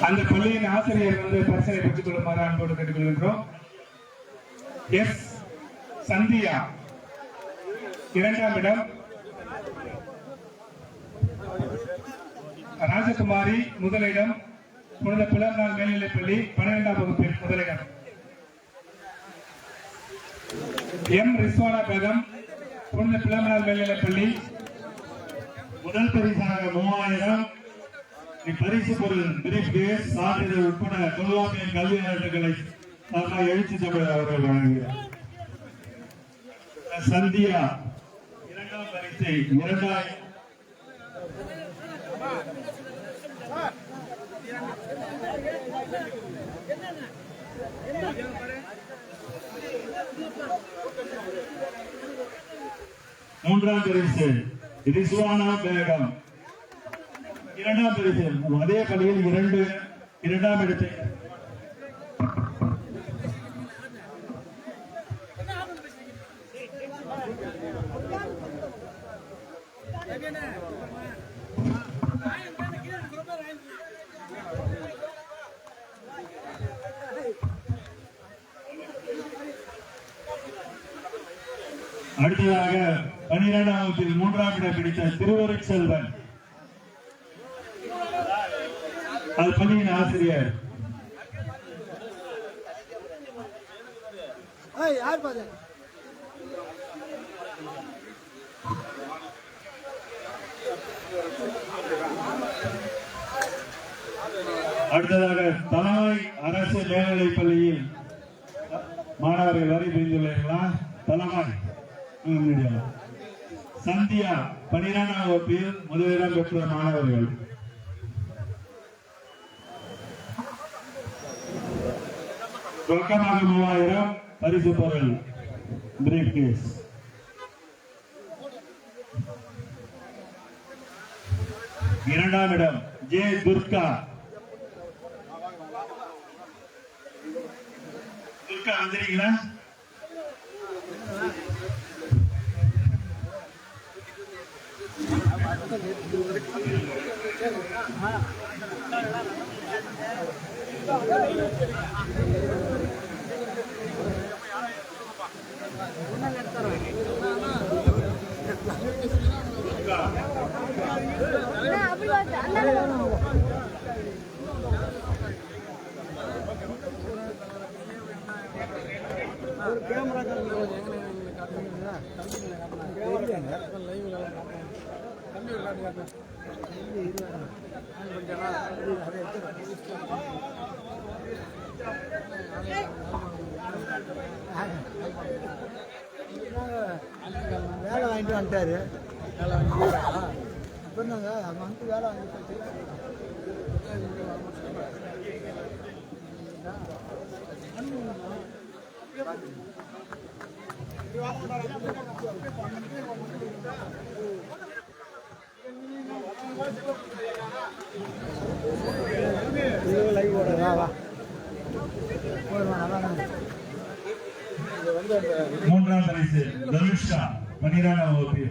அந்த பள்ளியின் ஆசிரியர் வந்து பரிசனை பெற்றுக் கொள்ளுமாறு அன்போடு கேட்டுக்கொள்கின்றோம். எஸ். சந்தியா இரண்டாம் இடம். ராஜகுமாரி முதலிடம் புனித பிளர்நாள் மேல்நிலைப்பள்ளி பன்னிரெண்டாம் வகுப்பில் முதலிடம் எம். ரிஸ்வானா பேகம் புனித பிளர்நாள் மேல்நிலைப்பள்ளி. முதல் பரிசாக மூவாயிரம். இப்பரிசு பொருள் பிரீஃப் சான்றிதழ் உட்பட தொல்காப்பிய கல்வி அறக்கட்டளை சார்பாக எழுச்சி தமிழர் அவர்கள் வழங்குகிறார். சந்தியா இரண்டாம் பரிசை இரண்டாயிரம். மூன்றாம் பரிசு ரிஸ்வானா பேகம். இரண்டாம் பரிசு அதே பள்ளியில் இரண்டு இரண்டாம் இடத்தை. அடுத்ததாக பனிரெண்டாம் வகுப்பில் மூன்றாம் இடம் பிடித்த திருவருட் செல்வன் அது பள்ளியின் ஆசிரியர். அடுத்ததாக தலைமை அரசு மேல்நிலைப் பள்ளியில் மாணவர்கள் வரை புரிந்துள்ளீர்களா? வா. சந்தியா பனிரெண்டாம் வகுப்பில் முதலிடம் பெற்ற மாணவர்கள். ரொக்கமாக மூவாயிரம் பரிசு பொருள் பிரீஃப் கேஸ் இரண்டாம் இடம் ஜே துர்கா. துர்கா வந்துறீங்களா வேலை வாங்கிட்டு வந்துட்டாரு. வேலை வாங்கிட்டு இப்போ என்னங்க அங்கே வந்து வேலை வாங்கிட்டு லைவ் ஓட வா வா நல்லா மூன்றாம் பரிசு தனுஷா பன்னிரெண்டாம் வகுப்பு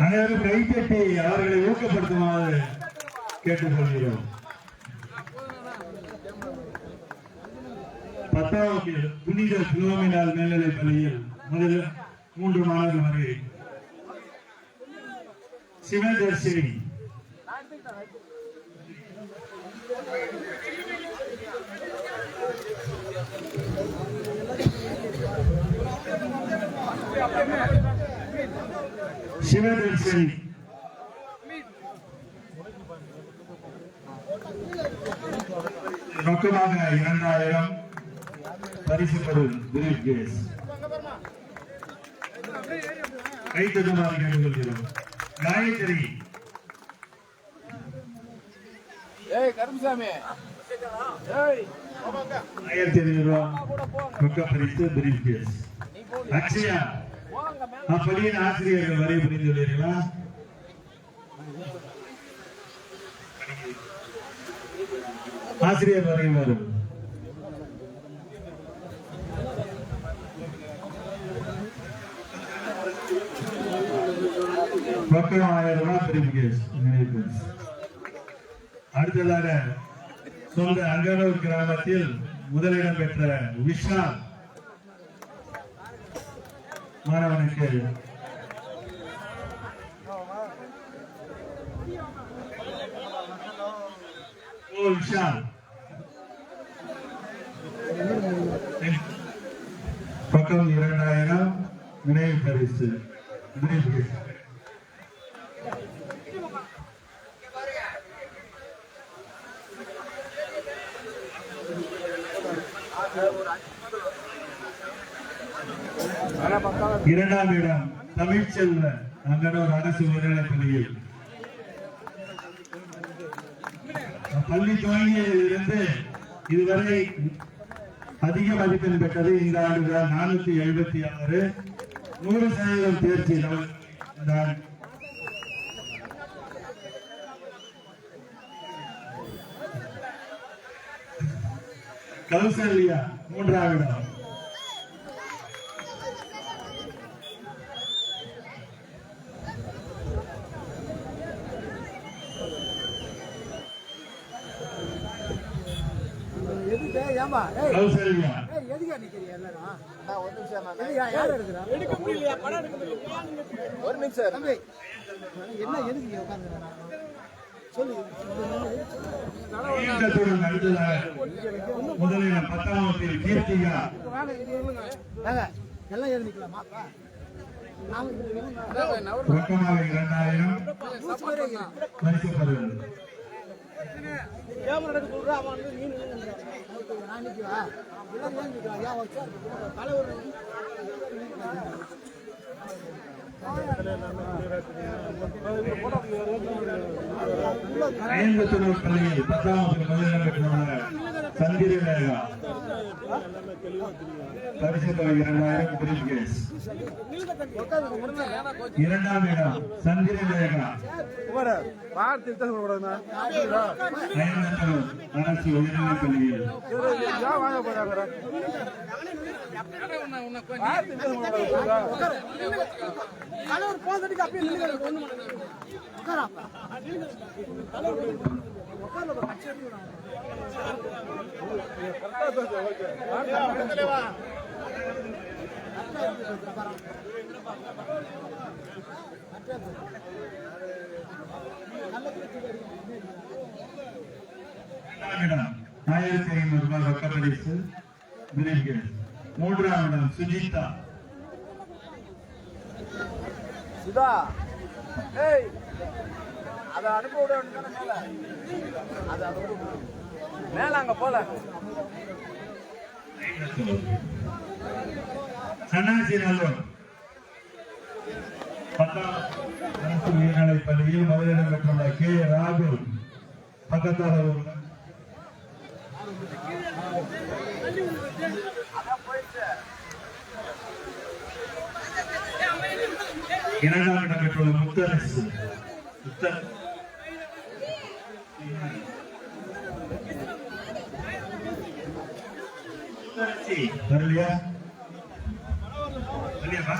அனைவரும் கைத்தட்டி அவர்களை ஊக்கப்படுத்துமாறு கேட்டுக்கொள்கிறோம். பத்தாவது புனித சிவமினால் மேல்நிலை பள்ளியில் முதல் மூன்று மாணவர்கள் வருகை. சிவதர்ஷினி சிவதர்ஷினி ரொக்கமாக இரண்டாயிரம். பரிசு பொருள் பிரீஃப் கேஸ் கைத்தட்டுமாறு கேட்டுக்கொள்கிறோம். காயத்ரி. ஏய் கருமசாமி. ஆயிரத்தி ஐநூறு ரூபாய் பரிசு பிரீஃப் கேஸ். அக்ஷயா. அப்பள்ளியின் ஆசிரியர்கள் வரை புரிந்துள்ளீர்களா? ஆசிரியர் வரை வரும். ரொக்கம் ஆயிரம் ரூபாய் பிரீஃப் அடுத்ததாக சொந்த அங்கனூர் கிராமத்தில் முதலிடம் பெற்ற விஷால் மாணவனுக்கு ஓ விஷா பக்கம் இரண்டாயிரம் நினைவு பரிசு. brief இரண்டாம் இடம் தமிழ்ச்செல்வ அங்கனூர் அரசு உயர்நிலைப் பள்ளியில் பள்ளி துவங்கியதிலிருந்து இதுவரை அதிக மதிப்பெண் பெற்றது இந்த ஆண்டுதான் நானூத்தி எழுபத்தி ஆறு நூறு சதவீதம் தேர்ச்சி நம்ம இந்த ஆண்டு. கௌசல்யா மூன்றாம் இடம். எதுக்கு ஏமா ஏய் கௌசல்யா. எதுக்கா நிக்கிறீங்க எல்லாரும் நான் ஒரு நிமிஷம். நான் யார் எடுக்கிறா எடுக்க முடியல படம் எடுக்க முடியல ஒரு நிமிஷம் தம்பி என்ன எதுக்கு இங்க இயக்கத்துடன் அடுத்ததாக முதலிடம் பத்தாம் வகுப்பில் கீர்த்திகா ரொக்கமாக இரண்டாயிரம் வச்சா தலைவர் ஐம்பத்தொரு பள்ளியில் பத்தாம் வகுப்பில் முதலிடம் பரிசு தொகை இரண்டாயிரம் பிரிவு இரண்டாம் இடம் சந்திர ஐம்பத்தொரு அரசு உயர்நிலைப் பள்ளியில். ஆயிரத்தி ஐநூறு ரூபாய் ரொக்க பரிசு மூன்றாம் இடம் சுஜிதா சுதா ஏய் அதை அனுப்ப விட. மேல அதை மேல அங்க போல. சன்னாசி நல்லூர். பத்தாம் அரசு உயர்நிலைப் பள்ளியில் முதலிடம் பெற்றுள்ள கே. ராகுல் பக்கத்தால ஊர் இரண்டாம் இடம் பெற்றுள்ள முத்தரசு. முத்தர். முத்தரசி. வரலையா? வரலையாப்பா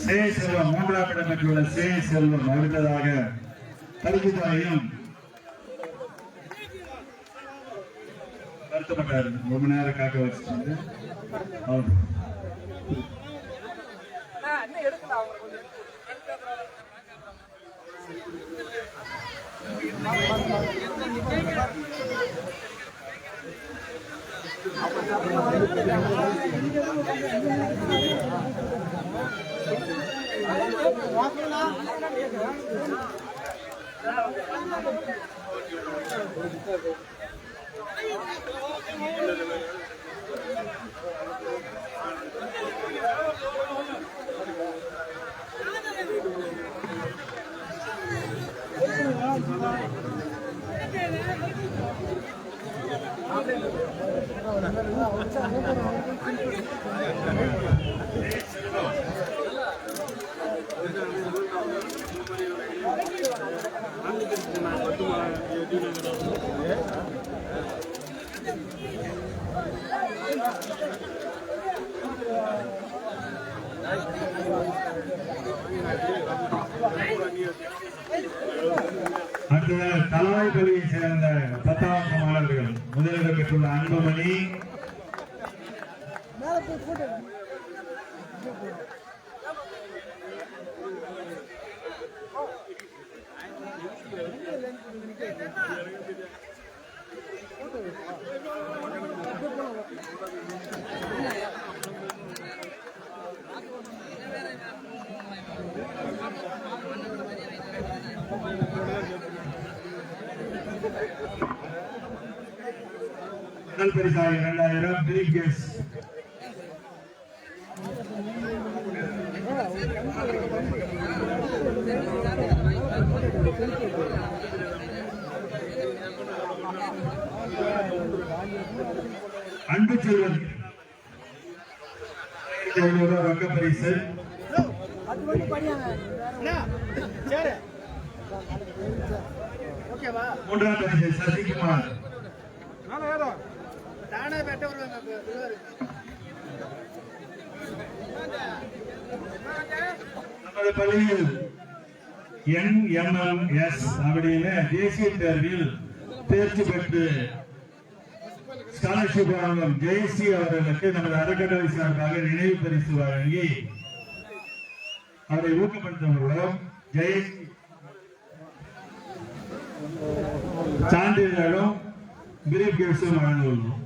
சே செல்வம் மூன்றாம் இடம் பெற்றுள்ள சே செல்வம் அடுத்ததாக வருத்தப்பட்டார் ரொம்ப நேரம் காக்க வச்சுட்டு அவர் இன்னும் எடுக்கல அவங்க அடுத்ததாக தலவாய் பகுதியை சேர்ந்த பத்தாம் மாணவர்கள் முதலிடம் பெற்றுள்ள அன்புமணி முதல் பரிசாக இரண்டாயிரம் பிரீஃப் கேஸ் அன்பு செல்வன். ஐநூறு ரொக்க பரிசு மூன்றாம் பரிசு சசிகுமார். நமது பள்ளியில் என்எம்எம்எஸ் அப்படின்னு தேசிய தேர்வில் தேர்ச்சி பெற்று ஸ்காலர்ஷிப் வழங்கும் ஜெயஸ்ரீ அவர்களுக்கு நமது அறக்கட்டளை சார்பாக நினைவு பரிசு வழங்கி அவரை ஊக்கப்படுத்தும் ஜெயஸ்ரீ சான்றிதழும் பிரீஃப் கேஸும் வழங்குவோம்